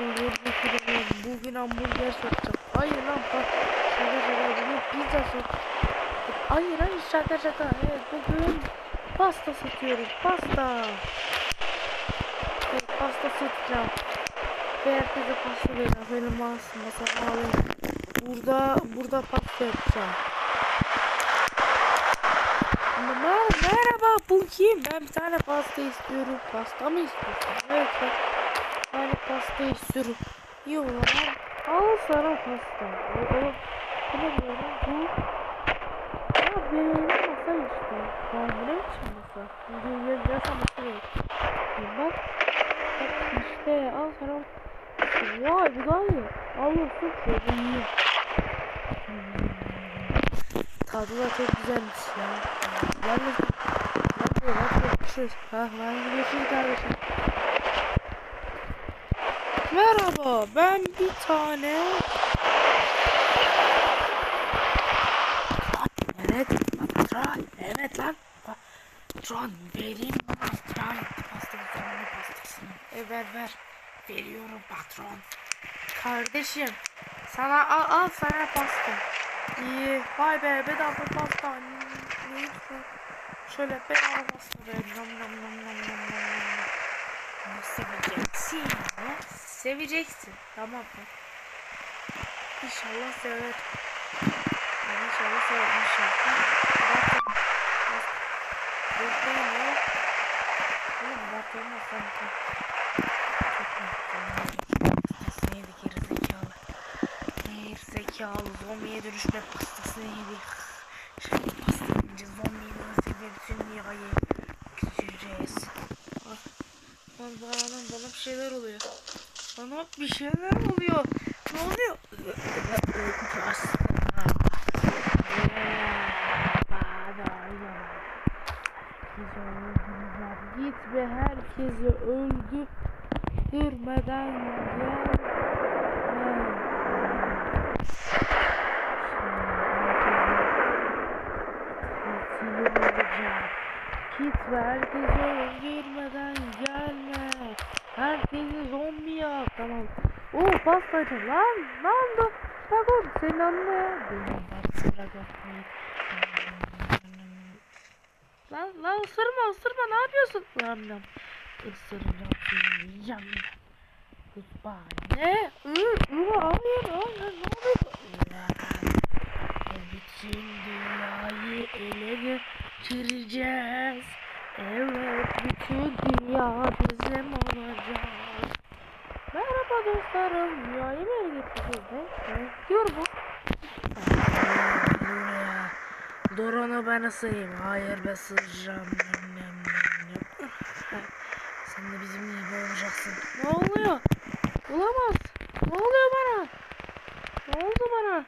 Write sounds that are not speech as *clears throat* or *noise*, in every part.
Şeyleri getiriyorum. Bugün hamburger satacağım. Hayır lan bak şaka şaka bugün pizza satacağım. Hayır hayır şaka şaka. Evet bugün pasta satıyorum. Pasta. Evet pasta satacağım. Ve herkese pasta vereceğim. Benim masa masama alayım. Burada burada pasta yapacağım. Mer merhaba bu kim? Ben bir tane pasta istiyorum. Pasta mı istiyorsun? Evet ben bir tane pasta istiyorum. İyi o zaman al sana pasta. O, o, bu ya benim masa işte. Ne biçim masa? Şimdi yazarsa masa değil. Bak. Bak işte al sana. Vay bu daha iyi. Al olsun. Hmm. Tadı da çok güzelmiş ya. Yalnız ne yapıyor? Yapıyor? Görüşürüz. Ha, ben görüşürüz kardeşim. Merhaba, ben bir tane... Evet, patron. Evet lan. Patron, vereyim patron. Pastasını, pastasını. E, ver, ver. Veriyorum patron. Kardeşim, sana al, al sana pasta. İyi. Vay be bedava pasta. Neyse. Şöyle bedava pasta ver. Nom nom nom nom nom nom nom. Bunu seveceksin. Seveceksin. Tamam mı? İnşallah sever. Yani İnşallah sever. İnşallah. Bakın. Bak. Burada ne? Oğlum bakın sanki. Çok mutluyum. Pastasını geri zekalı. Hayır zekalı zombiye dönüşme pastasını yedi. Şimdi pasta zombiyi nasıl ve bütün dünyayı küçüleceğiz. Lan bana, bana bir şeyler oluyor. Bana bir şeyler oluyor. Ne oluyor? Git ve herkesi öldürmeden gel. Git ve herkesi öldürmeden gelme. Herkesi zombi yap. Tamam. Oo pastacı lan. Lan da. Bak oğlum senin anne. Yapmayı. Lan lan ısırma ısırma ne yapıyorsun? Lan lan. Isıracağım seni yiyeceğim. Kutba ne? Hı, hı, hayır hayır ne oluyor? Bütün dünyayı ele geçireceğiz. Evet bütün dünya bizim olacak. Merhaba dostlarım. Dünyayı ele getireceğiz? Ne? Ne diyor bu? Dorona ben ısırayım. Hayır ben ısıracağım. Sen de bizimle gibi olacaksın. Ne oluyor? Olamaz. Ne oluyor bana? Ne oldu bana?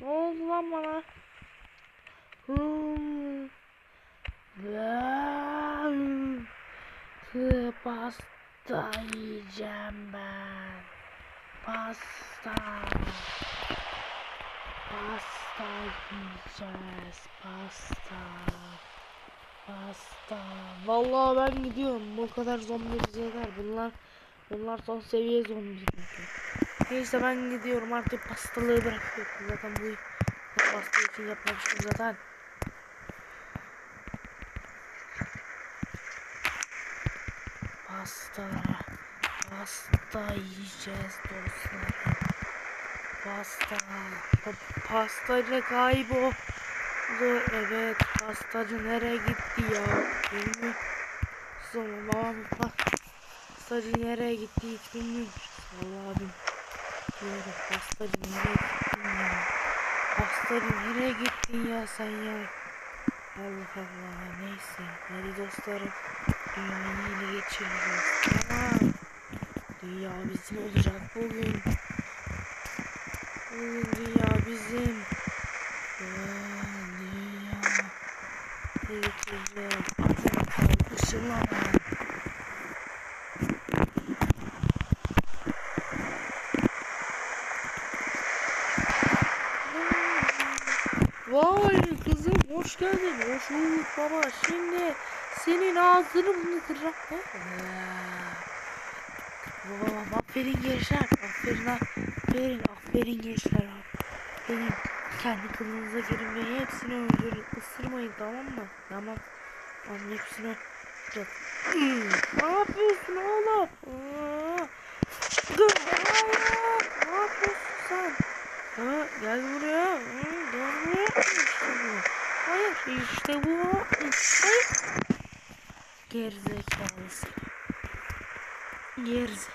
Ne oldu lan bana? Hmm. Pasta yiyeceğim ben. Pasta. Pasta yiyeceğiz. Pasta. Pasta. Vallahi ben gidiyorum. Bu kadar zombi bize. Bunlar bunlar son seviye zombi. Neyse ben gidiyorum artık pastalığı bırakıyorum. Zaten bu pasta için yapmamıştım zaten. Pasta. Pasta yiyeceğiz dostlar. Pasta. Pa pastacı kayboldu. Evet pastacı nereye gitti ya? Bilmiyorum. Babam. Pastacı nereye gitti hiç bilmiyorum. Vallahi abim. Diyorum pastacı nereye gittin ya? Pastacı nereye gittin ya sen ya? Allah Allah neyse. Hadi dostlarım. Dünyayı ele. Tamam. Dünya bizim olacak bugün. Bugün dünya bizim. Dünya. Geçeceğiz. Atın kalkışılama. Vay kızım hoş geldin. Hoş bulduk baba. Şimdi senin ağzını bunu kıracağım. Ha? Baba aferin gençler. Aferin aferin aferin gençler. Aferin. Kendi kılığınıza girin ve hepsini öldürün. Isırmayın tamam mı? Tamam. Tamam hepsini öldürün. ne yapıyorsun oğlum? Dur. Ne yapıyorsun sen? Ha, gel buraya. Hı, gel buraya. İşte bu. Hayır işte bu. Hayır. Gerizekalı seni. Gerizekalı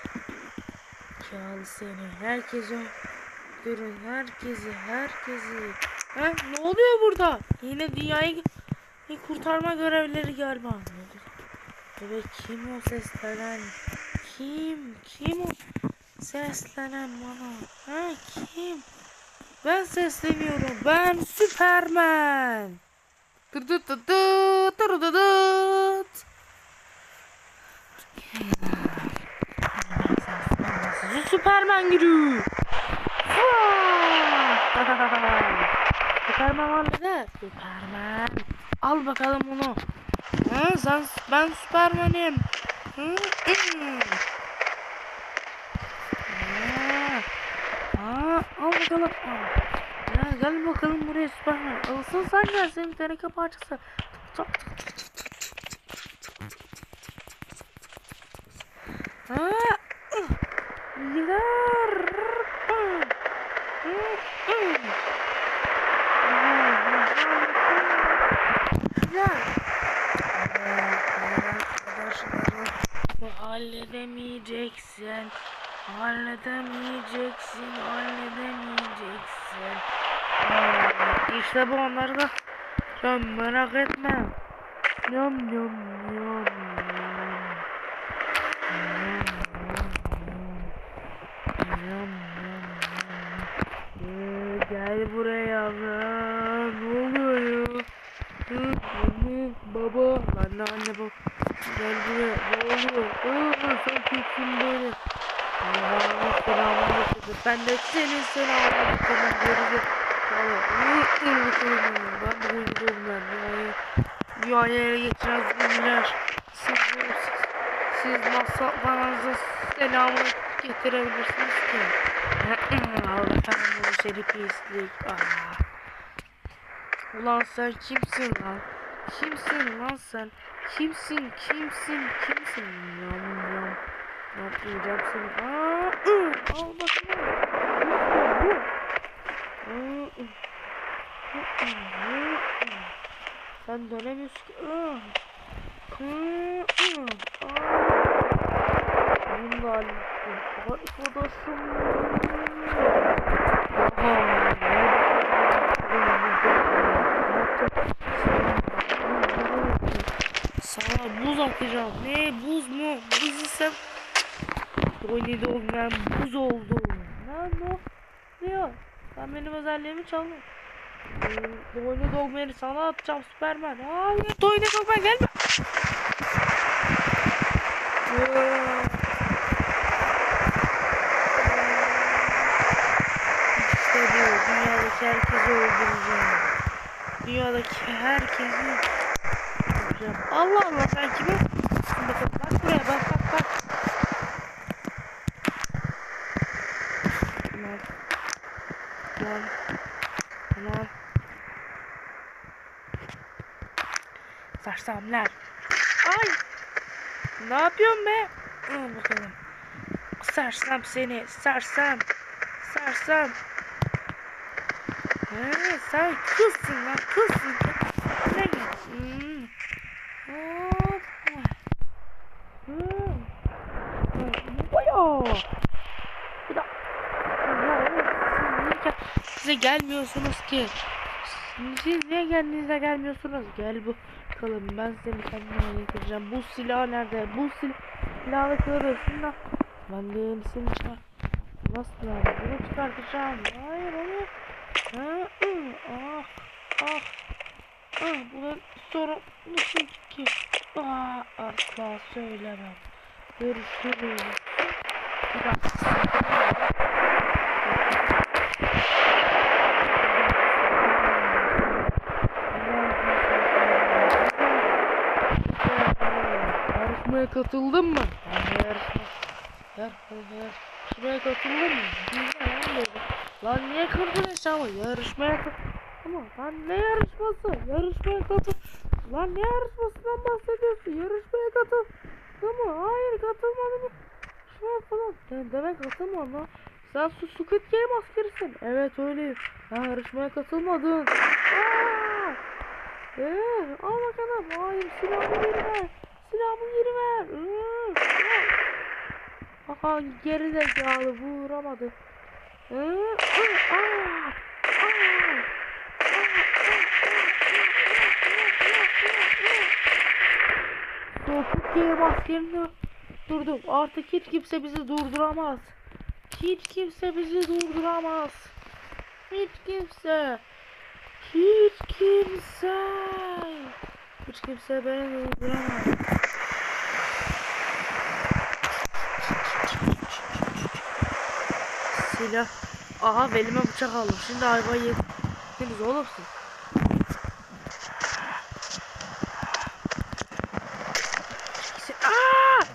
seni. Herkese görün. Herkesi, herkesi. Ha, ne oluyor burada? Yine dünyayı kurtarma görevleri galiba. Evet kim o seslenen? Kim? Kim o seslenen bana? Ha kim? Ben sesleniyorum. Ben Süpermen. Dır dır dır dır dır dır dır. Süpermen gibi. Süpermen var dedi. Süpermen. Al bakalım onu. Ha, sen, ben Süpermen'im. Hı? Aa, al bakalım. Ya gel bakalım buraya Süpermen. Alsın sen gel senin teneke parçası. Çok çok Ha, halledemeyeceksin. Halledemeyeceksin, halledemeyeceksin. Aa, İşte bu onları da sen merak etme. Yum yum yum yum. Yum yum yum. Gel buraya lan. Ne oluyor ya? Hı, anne, baba. Anne anne bak. Gel buraya. Ne oluyor? Aa, sen kimsin böyle? Allah'ın selamını getirdim. Ben de senin selamını getirdim. Görüldü. Allah'ın ilmi selamını. Ben de uygun ben. Yani, dünyaya geçeceğiz. Siz, siz, siz masal bana selamını ki kırabilirsiniz ki. *clears throat* Allah'tan bu şerifiyizlik. Ulan sen kimsin lan? Kimsin lan sen? Kimsin? Kimsin? Kimsin? Yam yam. Yapmayacağım seni. Aaa! Al bakalım. Sen dönemiyorsun ki. Hallettim. Arkadaşım. Sana buz atacağım. Ne buz mu? Buz isem oynadı olmayan buz oldu. Ne ne diyor? Sen benim özelliğimi çaldın. Ee, oyunu dogmanı sana atacağım Süpermen. Hayır oyunu dogman gelme. Ee, İşte bu. Dünyadaki herkesi öldüreceğim. Dünyadaki herkesi öldüreceğim. Allah Allah sen kimi? Şimdi bak, bak buraya bak bak bak. Tamam. Tamam. Tamam. Sersemler. Ay. Ne yapıyorsun be? Al bakalım. Sersem seni. Sersem. Sersem. He, sen kızsın lan kızsın. Gel? Hmm. Hop. Hmm. Bayağı. Bir dakika. Ya Size gelmiyorsunuz ki. Siz niye kendinize gelmiyorsunuz? Gel bu bakalım ben seni kendime getireceğim. Bu silah nerede? Bu silah silahı görürsün da. Ben de yenisini çıkar. Nasıl yani? Bunu çıkartacağım. Hayır hayır. Ha, ah, ah, ah, bunun sorumlu şey ki. Ah, asla söylemem. Görüşürüz. Biraz. yarışmaya katıldın mı? Yarışma. Yarışma. Yarışmaya katıldın mı? Güzel lan niye kırdın eşyamı? Yarışmaya. Ama lan ne yarışması? Yarışmaya katıl. Lan ne yarışmasından bahsediyorsun? Yarışmaya katıl. Ama hayır katılmadım. Yarışmaya falan. Sen demek katılmadın lan. Sen su Squid Game askerisin. Evet öyleyim. Ha yarışmaya katılmadın. Aa! Ee, al bakalım. Hayır silahımı geri ver. Silahımı geri ver. Ee. Aha geri zekalı vuramadı. Sokuk diye maskerini durdum. Artık hiç kimse bizi durduramaz. Hiç kimse bizi durduramaz. Hiç kimse. Hiç kimse. Hiç kimse beni durduramaz. Silah. Aha belime bıçak aldım. Şimdi ayva yediniz oğlum siz.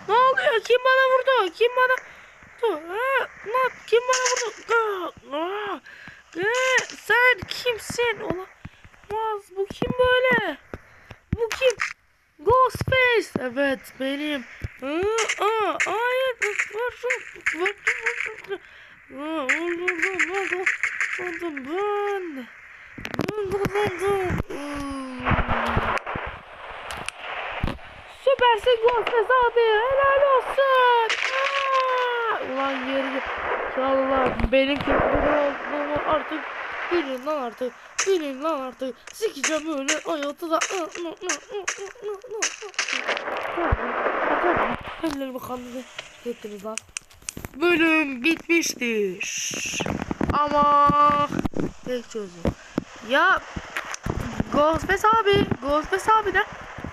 Ne oluyor? Kim bana vurdu? Kim bana vurdu? Aa! Lan kim bana vurdu? Aa! Aa! Ee, sen kimsin? Olamaz. Bu kim böyle? Bu kim? Ghostface. Evet benim. Aa, aa, hayır. Vur, vur, vur, vur, vur. Aa, öldürdüm. Öldürdüm. Öldürdüm ben. Öldürdüm. Süpersin Ghostface abi. Helal olsun. Aa! Ulan geri Yallah benim kötülüğüm olduğumu artık bilin lan artık. Bilin lan artık. Sikeceğim öyle hayatı da. Ellerimi kanını ettiniz lan. Bölüm bitmiştir. Ama tek çözüm. Ya Ghostface abi, Ghostface abi ne?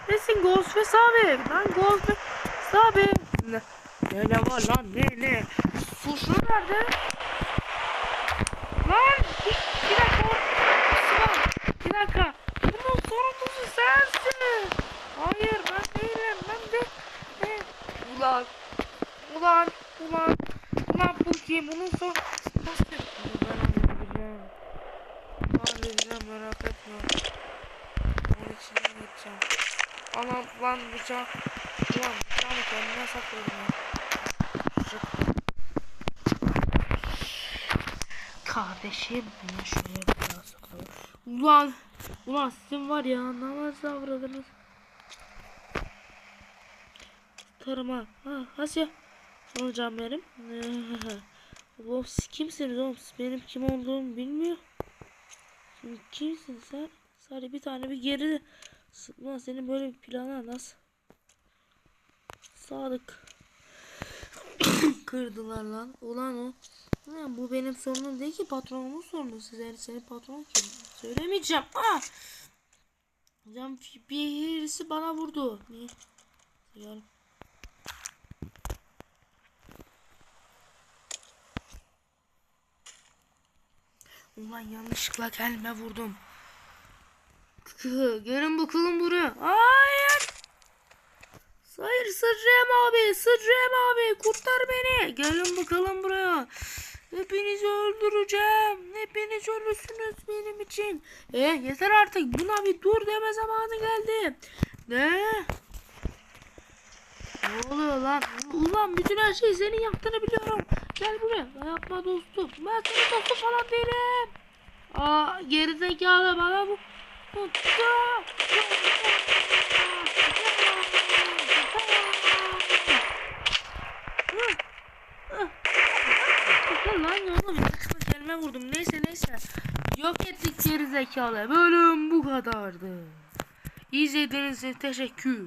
Nesin Ghostface abi? Lan Ghostface abi. Ne, ne, ne var lan ne ne? Suçlu nerede? Lan bir, bir dakika. Sıvan, bir dakika. Bunun sorumlusu sensin. Hayır ben değilim. Ben de. Ne? Ulan. Ulan. Ulan. Ulan kim? Bunun sor... Nasıl? Bunu ben halledeceğim. Halledeceğim merak etme. Onun içine gideceğim. Anam lan bıçağı. Ulan bıçağımı kendime sakladım ya. Bıçak. Kardeşim hemen şuraya daha sokalım. Ulan. Ulan sizin var ya namaz avradınız. Karıma. Ha Asya. Hocam benim. *laughs* Oğlum siz kimsiniz oğlum? Siz benim kim olduğumu bilmiyor. Sen kimsin sen? Sadece bir tane bir geri. Ulan senin böyle bir planın nasıl? Sadık. *coughs* Kırdılar lan. Ulan o. Ulan bu benim sorunum değil ki patronumun sorunu. Size senin patron kim? Söylemeyeceğim. Ah! Hocam birisi bana vurdu. Niye? Gel. Ulan yanlışlıkla kelime vurdum. Gelin bakalım buraya. Hayır. Hayır Sırrem abi, Sırrem abi kurtar beni. Gelin bakalım buraya. Hepinizi öldüreceğim. Hepiniz ölürsünüz benim için. E yeter artık. Buna bir dur deme zamanı geldi. Ne? Ne oluyor lan? Ulan bütün her şeyi senin yaptığını biliyorum. Gel buraya. Yapma dostum. Ben senin dostum falan değilim. Aa gerizekalı bana bu. Lan oğlum yanlışlıkla kelime vurdum. Neyse neyse. Yok ettik geri zekalı. Bölüm bu kadardı. İzlediğiniz için teşekkür.